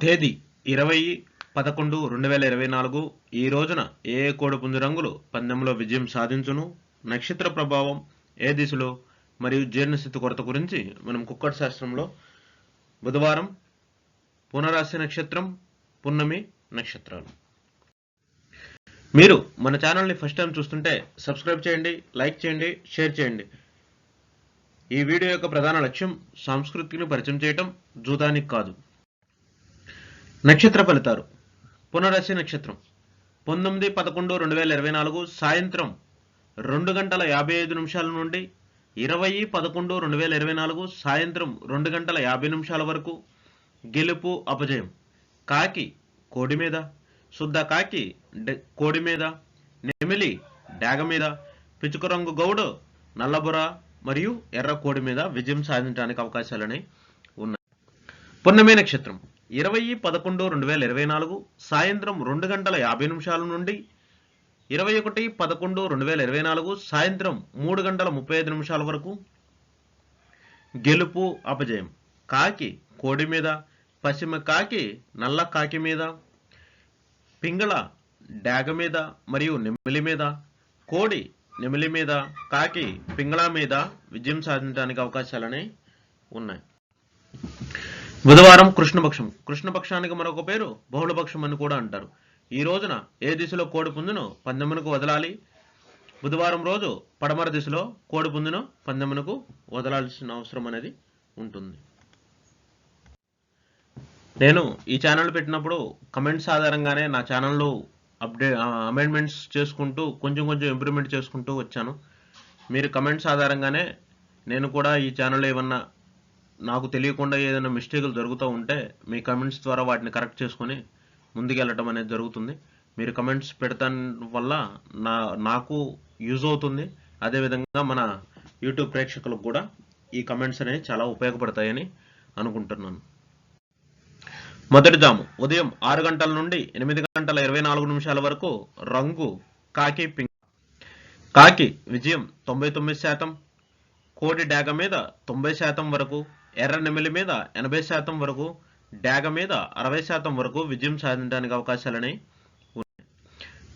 తేదీ ఇరవై పదకొండు రెండు వేల ఇరవై నాలుగు. ఈ రోజున ఏ కోడిపుంజు రంగులు పందెంలో విజయం సాధించును? నక్షత్ర ప్రభావం ఏ దిశలో? మరియు జీర్ణస్థితి కొరత గురించి మనం కుక్కట్ శాస్త్రంలో బుధవారం పునరాశి నక్షత్రం పున్నమి నక్షత్రాలు. మీరు మన ఛానల్ని ఫస్ట్ టైం చూస్తుంటే సబ్స్క్రైబ్ చేయండి లైక్ చేయండి షేర్ చేయండి. ఈ వీడియో యొక్క ప్రధాన లక్ష్యం సంస్కృతిని పరిచయం చేయటం జూదానికి కాదు. నక్షత్ర ఫలితాలు. పునరసి నక్షత్రం. పంతొమ్మిది పదకొండు రెండు వేల ఇరవై నాలుగు సాయంత్రం రెండు గంటల యాభై ఐదు నిమిషాల నుండి ఇరవై పదకొండు రెండు వేల ఇరవై నాలుగు సాయంత్రం రెండు గంటల యాభై నిమిషాల వరకు గెలుపు అపజయం. కాకి కోడి మీద. శుద్ధ కాకి కోడి మీద. నెమిలి డాగ మీద. పిచుకు రంగు గౌడు నల్లబుర మరియు ఎర్ర కోడి మీద విజయం సాధించడానికి అవకాశాలని ఉన్నాయి. పున్నమి నక్షత్రం. ఇరవై పదకొండు రెండు వేల ఇరవై నాలుగు సాయంత్రం రెండు గంటల యాభై నిమిషాల నుండి ఇరవై ఒకటి పదకొండు రెండు వేల ఇరవై నాలుగు సాయంత్రం మూడు గంటల ముప్పై ఐదు నిమిషాల వరకు గెలుపు అపజయం. కాకి కోడి మీద పశ్చిమ కాకి నల్ల కాకి మీద పింగళ డాగ మీద మరియు నెమిలి మీద కోడి నెమిలి మీద కాకి పింగళ మీద విజయం సాధించడానికి అవకాశాలని ఉన్నాయి. బుధవారం కృష్ణపక్షం. కృష్ణపక్షానికి మరొక పేరు బహుళపక్షం అని కూడా అంటారు. ఈ రోజున ఏ దిశలో కోడి పుంజును పందెమునకు వదలాలి? బుధవారం రోజు పడమర దిశలో కోడి పుంజును పందెమునకు వదలాల్సిన అవసరం అనేది ఉంటుంది. నేను ఈ ఛానల్ పెట్టినప్పుడు కమెంట్స్ ఆధారంగానే నా ఛానల్లో అప్డే అమెండ్మెంట్స్ చేసుకుంటూ కొంచెం కొంచెం ఇంప్రూవ్మెంట్ చేసుకుంటూ వచ్చాను. మీరు కమెంట్స్ ఆధారంగానే నేను కూడా ఈ ఛానల్లో ఏమన్నా నాకు తెలియకుండా ఏదైనా మిస్టేకులు జరుగుతూ ఉంటే మీ కమెంట్స్ ద్వారా వాటిని కరెక్ట్ చేసుకొని ముందుకెళ్ళటం అనేది జరుగుతుంది. మీరు కమెంట్స్ పెడతాన్ వల్ల నా నాకు యూజ్ అవుతుంది. అదేవిధంగా మన యూట్యూబ్ ప్రేక్షకులకు కూడా ఈ కమెంట్స్ అనేవి చాలా ఉపయోగపడతాయని అనుకుంటున్నాను. మొదటి జాము. ఉదయం ఆరు గంటల నుండి ఎనిమిది గంటల ఇరవై నాలుగు నిమిషాల వరకు రంగు కాకి పింక్. కాకి విజయం తొంభై తొమ్మిది శాతం. కోడి డాగ మీద తొంభై శాతం వరకు. ఎర్ర నెమిలి మీద ఎనభై శాతం వరకు డాగ మీద అరవై శాతం వరకు విజయం సాధించడానికి అవకాశాలని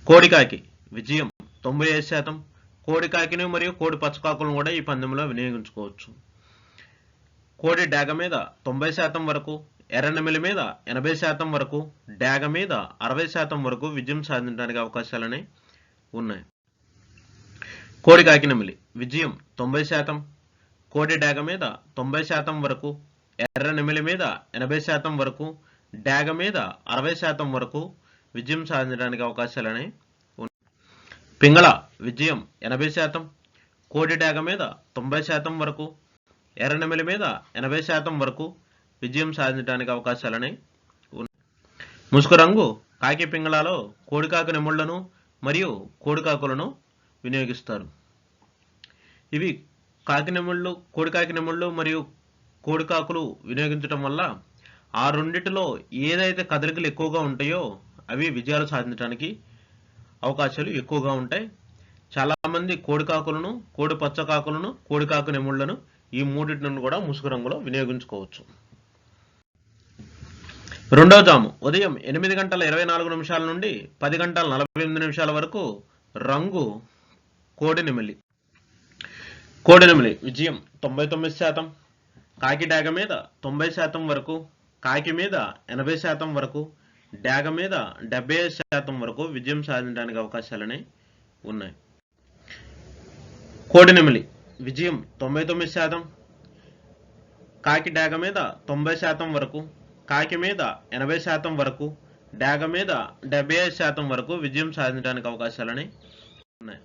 కోడికాకి విజయం తొంభై ఐదు శాతం. కోడికాకిని మరియు కోడి పచ్చకాకులను కూడా ఈ పందెంలో వినియోగించుకోవచ్చు. కోడి డాగ మీద తొంభై శాతం వరకు ఎర్రనెమిలి మీద ఎనభై శాతం వరకు డాగ మీద అరవై శాతం వరకు విజయం సాధించడానికి అవకాశాలని ఉన్నాయి. కోడి కాకినెమిలి విజయం తొంభై శాతం. కోడి డాగ మీద తొంభై శాతం వరకు ఎర్ర నెమిలి మీద ఎనభై శాతం వరకు డాగ మీద అరవై శాతం వరకు విజయం సాధించడానికి అవకాశాలని పింగళ విజయం ఎనభై శాతం కోడి డాగ మీద తొంభై శాతం వరకు ఎర్ర నెమిలి మీద ఎనభై శాతం వరకు విజయం సాధించడానికి అవకాశాలని ఉన్నాయి. ముసుగు రంగు కాకి పింగళాలో కోడికాకు నెముళ్ళను మరియు కోడికాకులను వినియోగిస్తారు. ఇవి కాకి కోడి కోడికాకి నెముళ్ళు మరియు కోడికాకులు వినియోగించడం వల్ల ఆ రెండిటిలో ఏదైతే కదలికలు ఎక్కువగా ఉంటాయో అవి విజయాలు సాధించడానికి అవకాశాలు ఎక్కువగా ఉంటాయి. చాలామంది కోడికాకులను కోడి పచ్చకాకులను కోడికాకు నెముళ్ళను ఈ మూడింటిని కూడా ముసుగు రంగులో వినియోగించుకోవచ్చు. రెండో జాము. ఉదయం ఎనిమిది గంటల ఇరవై నాలుగు నిమిషాల నుండి పది గంటల నలభై ఎనిమిది నిమిషాల వరకు రంగు కోడి నెమిలి. కోడెనమిలి విజయం తొంభై తొమ్మిది శాతం. కాకి డాగ మీద తొంభై శాతం వరకు కాకి మీద ఎనభై శాతం వరకు డాగ మీద డెబ్బై శాతం వరకు విజయం సాధించడానికి అవకాశాలని ఉన్నాయి. కోడెనమిలి విజయం తొంభై తొమ్మిది శాతం. కాకి డాగ మీద తొంభై శాతం వరకు కాకి మీద ఎనభై శాతం వరకు డాగ మీద డెబ్బై ఐదు శాతం వరకు విజయం సాధించడానికి అవకాశాలని ఉన్నాయి.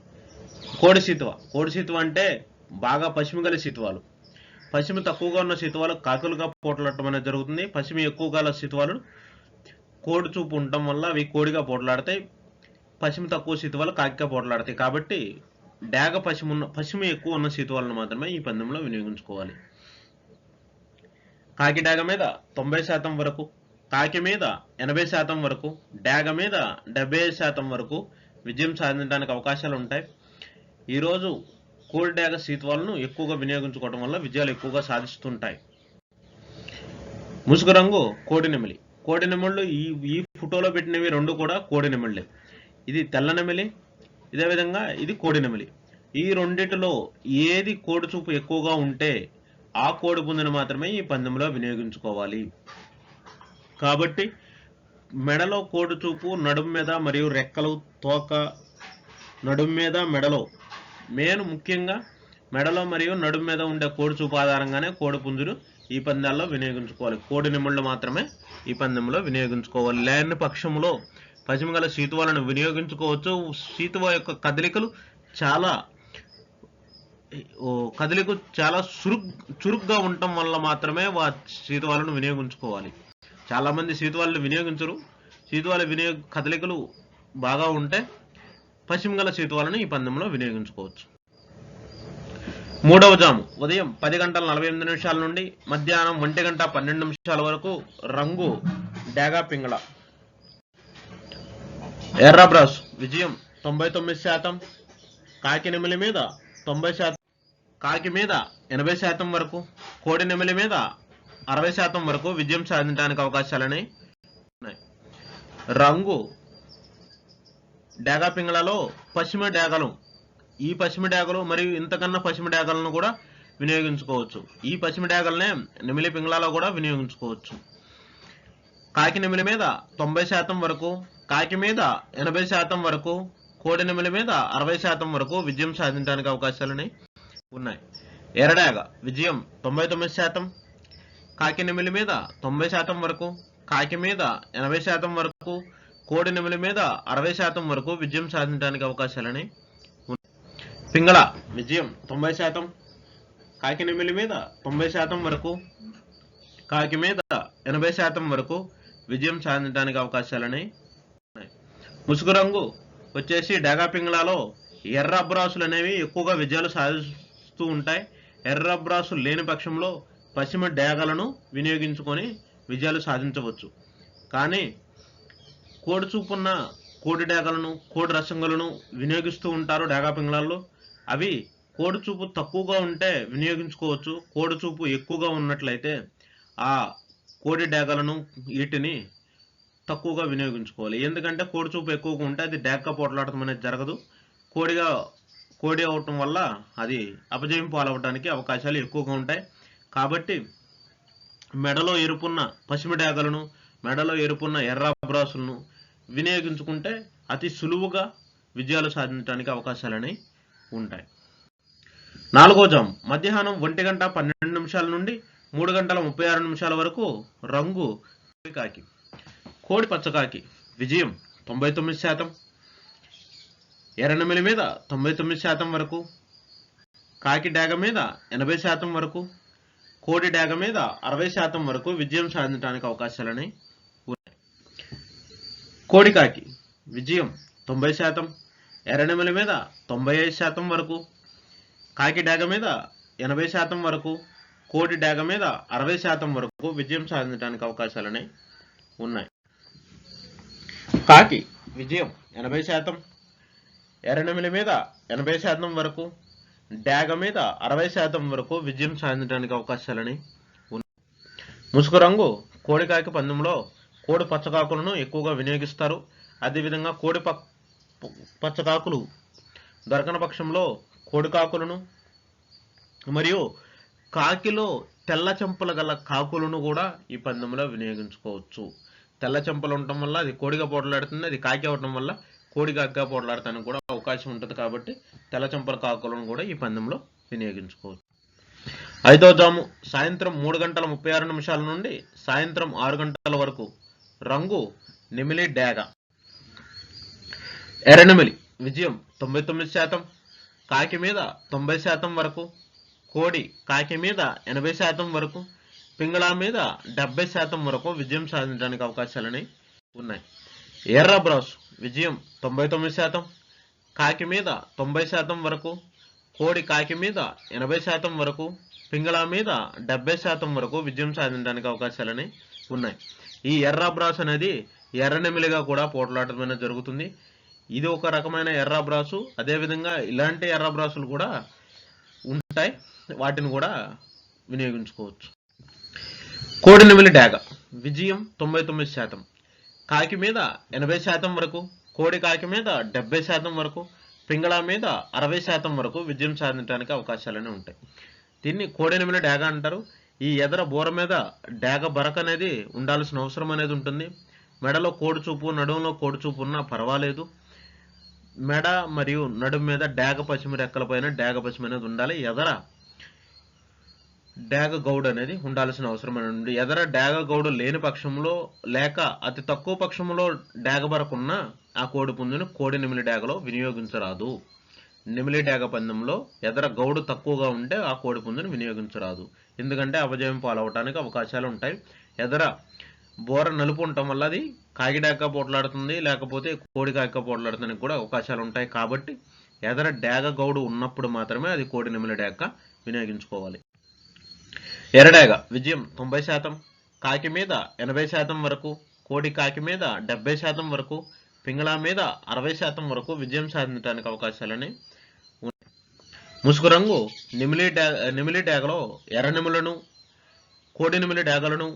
కోడి సీతువ కోడి సీతువ అంటే బాగా పశ్చిమ గల శీతువాలు. పశ్చిమ తక్కువగా ఉన్న సీతువాలు కాకులుగా పోట్లాడటం అనేది జరుగుతుంది. పశ్చిమ ఎక్కువగా గల సీతువాలు కోడి చూపు ఉండటం వల్ల అవి కోడిగా పోట్లాడతాయి. పశ్చిమ తక్కువ సీతువాలు కాకిగా పోట్లాడతాయి. కాబట్టి డాగ పశ్చిమ ఉన్న పశ్చిమ ఎక్కువ ఉన్న సీతువాలను మాత్రమే ఈ పందెంలో వినియోగించుకోవాలి. కాకి డాగ మీద తొంభై శాతం వరకు కాకి మీద ఎనభై శాతం వరకు డాగ మీద డెబ్బై శాతం వరకు విజయం సాధించడానికి అవకాశాలు ఉంటాయి. ఈరోజు కోల్డ్ డాగ సీతువాలను ఎక్కువగా వినియోగించుకోవడం వల్ల విజయాలు ఎక్కువగా సాధిస్తుంటాయి. ముసుగు రంగు కోడి నెమలి. కోడి నెమళ్ళు ఈ ఈ ఫోటోలో పెట్టినవి రెండు కూడా కోడి నెమళ్ళే. ఇది తెల్ల నెమలి ఇదే విధంగా ఇది కోడి నెమలి. ఈ రెండిటిలో ఏది కోడి చూపు ఎక్కువగా ఉంటే ఆ కోడి పుంజును మాత్రమే ఈ పందెంలో వినియోగించుకోవాలి. కాబట్టి మెడలో కోడి చూపు నడుము మీద మరియు రెక్కలు తోక నడుము మీద మెడలో మెయిన్ ముఖ్యంగా మెడలో మరియు నడుము మీద ఉండే కోడి చూపు ఆధారంగానే కోడి పుంజులు ఈ పందాల్లో వినియోగించుకోవాలి. కోడి నిమిళ్ళు మాత్రమే ఈ పందెంలో వినియోగించుకోవాలి. లేని పక్షంలో పశ్చిమ గల సీతువాలను వినియోగించుకోవచ్చు. సీతువ యొక్క కదలికలు చాలా కదలికలు చాలా చురుగ్ చురుగ్గా ఉండటం వల్ల మాత్రమే వా సీతువాలను వినియోగించుకోవాలి. చాలామంది సీతువాలను వినియోగించరు. సీతువాల వినియోగ కదలికలు బాగా ఉంటే పశ్చిమగల సీతువాలను ఈ పందెంలో వినియోగించుకోవచ్చు. మూడవ జాము. ఉదయం పది గంటల నలభై ఎనిమిది నిమిషాల నుండి మధ్యాహ్నం ఒంటి గంట పన్నెండు నిమిషాల వరకు రంగు డాగా పింగళ. ఎర్రబ్రాస్ విజయం తొంభై తొమ్మిది శాతం. కాకి నెమిలి మీద తొంభై శాతం. కాకి మీద ఎనభై శాతం వరకు. కోడి నెమిలి మీద అరవై శాతం వరకు విజయం సాధించడానికి అవకాశాలని ఉన్నాయి. రంగు డేగా పింగళాలో పశ్చిమ డేగలు. ఈ పశ్చిమ డేగలు మరియు ఇంతకన్నా పశ్చిమ డేగలను కూడా వినియోగించుకోవచ్చు. ఈ పశ్చిమ డేగలనే నెమిలి పింగళాలో కూడా వినియోగించుకోవచ్చు. కాకి నెమిలి మీద తొంభై శాతం వరకు కాకి మీద ఎనభై శాతం వరకు కోడి నెమిలి మీద అరవై శాతం వరకు విజయం సాధించడానికి అవకాశాలని ఉన్నాయి. ఎరడాగ విజయం తొంభై తొమ్మిది శాతం కాకి నెమిలి మీద తొంభై శాతం వరకు కాకి మీద ఎనభై శాతం వరకు కోడి మీద అరవై శాతం వరకు విజయం సాధించడానికి అవకాశాలని పింగళ విజయం తొంభై శాతం. కాకినెమిలి మీద తొంభై శాతం వరకు కాకి మీద ఎనభై శాతం వరకు విజయం సాధించడానికి అవకాశాలని ఉన్నాయి. ముసుగు రంగు వచ్చేసి డేగా పింగళాలో ఎర్ర అబ్రాసులు అనేవి ఎక్కువగా విజయాలు సాధిస్తూ ఉంటాయి. ఎర్ర అబ్రాసులు లేని పక్షంలో పశ్చిమ డేగలను వినియోగించుకొని విజయాలు సాధించవచ్చు. కానీ కోడి చూపున్న కోడి డేగలను కోడి రసంగులను వినియోగిస్తూ ఉంటారు డేగా పింగళాల్లో. అవి కోడి చూపు తక్కువగా ఉంటే వినియోగించుకోవచ్చు. కోడి చూపు ఎక్కువగా ఉన్నట్లయితే ఆ కోడి డేగలను వీటిని తక్కువగా వినియోగించుకోవాలి. ఎందుకంటే కోడి చూపు ఎక్కువగా ఉంటే అది డాగ్గా పోట్లాడటం అనేది జరగదు. కోడిగా కోడి అవటం వల్ల అది అపజయం పాలవడానికి అవకాశాలు ఎక్కువగా ఉంటాయి. కాబట్టి మెడలో ఎరుపున్న పశ్చిమ డేగలను మెడలో ఎరుపున్న ఎర్ర బ్రాసులను వినియోగించుకుంటే అతి సులువుగా విజయాలు సాధించడానికి అవకాశాలని ఉంటాయి. నాలుగో జామ్. మధ్యాహ్నం ఒంటి గంట పన్నెండు నిమిషాల నుండి మూడు గంటల ముప్పై ఆరు నిమిషాల వరకు రంగు కాకి. కోడి పచ్చకాకి విజయం తొంభై తొమ్మిది శాతం. ఎర్రనమిలి మీద తొంభై తొమ్మిది శాతం వరకు. కాకి డాగ మీద ఎనభై శాతం వరకు. కోడి డాగ మీద అరవై శాతం వరకు విజయం సాధించడానికి అవకాశాలని కోడికాకి విజయం తొంభై శాతం ఎర్రనెమల మీద తొంభై ఐదు శాతం వరకు కాకి డాగ మీద ఎనభై శాతం వరకు కోడి డాగ మీద అరవై శాతం వరకు విజయం సాధించడానికి అవకాశాలని ఉన్నాయి. కాకి విజయం ఎనభై శాతం ఎర్రనెమిలి మీద ఎనభై శాతం వరకు డాగ మీద అరవై శాతం వరకు విజయం సాధించడానికి అవకాశాలని ఉన్నాయి. ముసుగు రంగు కోడికాకి పందెంలో కోడి పచ్చకాకులను ఎక్కువగా వినియోగిస్తారు. అదేవిధంగా కోడి ప పచ్చకాకులు దొరకని పక్షంలో కోడికాకులను మరియు కాకిలో తెల్ల చెంపలు గల కాకులను కూడా ఈ పందెంలో వినియోగించుకోవచ్చు. తెల్ల చెంపలు ఉండటం వల్ల అది కోడిగా పోట్లాడుతుంది. అది కాకి అవడం వల్ల కోడి కాకిగా పోట్లాడటానికి కూడా అవకాశం ఉంటుంది కాబట్టి తెల్ల చెంపల కాకులను కూడా ఈ పందెంలో వినియోగించుకోవచ్చు. ఐదో జాము సాయంత్రం మూడు గంటల ముప్పై ఆరు నిమిషాల నుండి సాయంత్రం ఆరు గంటల వరకు రంగు నెమిలి డేగ. ఎర్రనిమిలి విజయం తొంభై తొమ్మిది శాతం. కాకి మీద తొంభై శాతం వరకు. కోడి కాకి మీద ఎనభై శాతం వరకు. పింగళా మీద డెబ్బై శాతం వరకు విజయం సాధించడానికి అవకాశాలని ఉన్నాయి. ఎర్ర బ్రాస్ విజయం తొంభై తొమ్మిది శాతం. కాకి మీద తొంభై శాతం వరకు. కోడి కాకి మీద ఎనభై శాతం వరకు. పింగళా మీద డెబ్బై శాతం వరకు విజయం సాధించడానికి అవకాశాలని ఉన్నాయి. ఈ ఎర్ర బ్రాస్ అనేది ఎర్రనెమిలిగా కూడా పోట్లాడటం అనేది జరుగుతుంది. ఇది ఒక రకమైన ఎర్ర బ్రాసు అదేవిధంగా ఇలాంటి ఎర్ర బ్రాసులు కూడా ఉంటాయి. వాటిని కూడా వినియోగించుకోవచ్చు. కోడి నెమిలి డాగ. విజయం తొంభై తొమ్మిది శాతం. కాకి మీద ఎనభై శాతం వరకు కోడి కాకి మీద డెబ్బై శాతం వరకు పింగళ మీద అరవై శాతం వరకు విజయం సాధించడానికి అవకాశాలనే ఉంటాయి. దీన్ని కోడెనిమిల డాగ అంటారు. ఈ ఎదర బోర మీద డాగ బరక అనేది ఉండాల్సిన అవసరం అనేది ఉంటుంది. మెడలో కోడి చూపు నడుములో కోడి చూపు ఉన్నా పర్వాలేదు. మెడ మరియు నడుము మీద డాగ పశ్చిమ రెక్కలపైన డేగ డాగ పశ్చిమ అనేది ఉండాలి. ఎదర డాగ గౌడ్ అనేది ఉండాల్సిన అవసరం అనేది ఉంది. ఎదర డాగ గౌడు లేని పక్షంలో లేక అతి తక్కువ పక్షంలో డాగ బరకున్న ఆ కోడి పుంజును కోడి నిమిలి డాగలో వినియోగించరాదు. నిమిలి డాగ పందెంలో ఎదర గౌడు తక్కువగా ఉంటే ఆ కోడి పుంజును వినియోగించరాదు. ఎందుకంటే అపజయం పాలవటానికి అవకాశాలు ఉంటాయి. ఎదర బోర నలుపు ఉండటం వల్ల అది కాగిడాక పోట్లాడుతుంది లేకపోతే కోడి కాక పోట్లాడుతానికి కూడా అవకాశాలు ఉంటాయి. కాబట్టి ఎదర డాగ గౌడు ఉన్నప్పుడు మాత్రమే అది కోడి నిమిలి డాగ వినియోగించుకోవాలి. ఎర్రడాగ విజయం తొంభై శాతం. కాకి మీద ఎనభై శాతం వరకు కోడి కాకి మీద డెబ్బై శాతం వరకు పింగళా మీద అరవై శాతం వరకు విజయం సాధించడానికి అవకాశాలని ముసుగు రంగు నిమిలి డా నిమిలి డాగలో ఎర్ర నిములను కోడి నిమిలి డేగలను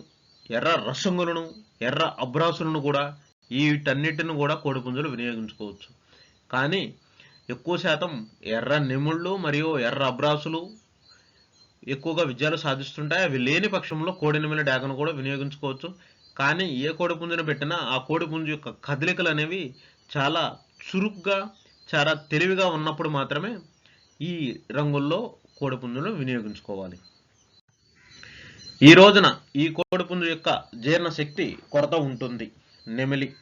ఎర్ర రసంగులను ఎర్ర అబ్రాసులను కూడా వీటన్నిటిని కూడా కోడి పుంజులు వినియోగించుకోవచ్చు. కానీ ఎక్కువ శాతం ఎర్ర నిముళ్ళు మరియు ఎర్ర అబ్రాసులు ఎక్కువగా విజయాలు సాధిస్తుంటాయి. అవి లేని పక్షంలో కోడి నిమిలి డాగను కూడా వినియోగించుకోవచ్చు. కానీ ఏ కోడి పుంజును పెట్టినా ఆ కోడి పుంజు యొక్క కదలికలు అనేవి చాలా చురుగ్గా చాలా తెలివిగా ఉన్నప్పుడు మాత్రమే ఈ రంగుల్లో కోడిపుందులు వినియోగించుకోవాలి. ఈ రోజున ఈ కోడిపుందు యొక్క జీర్ణ శక్తి కొరత ఉంటుంది. నెమిలి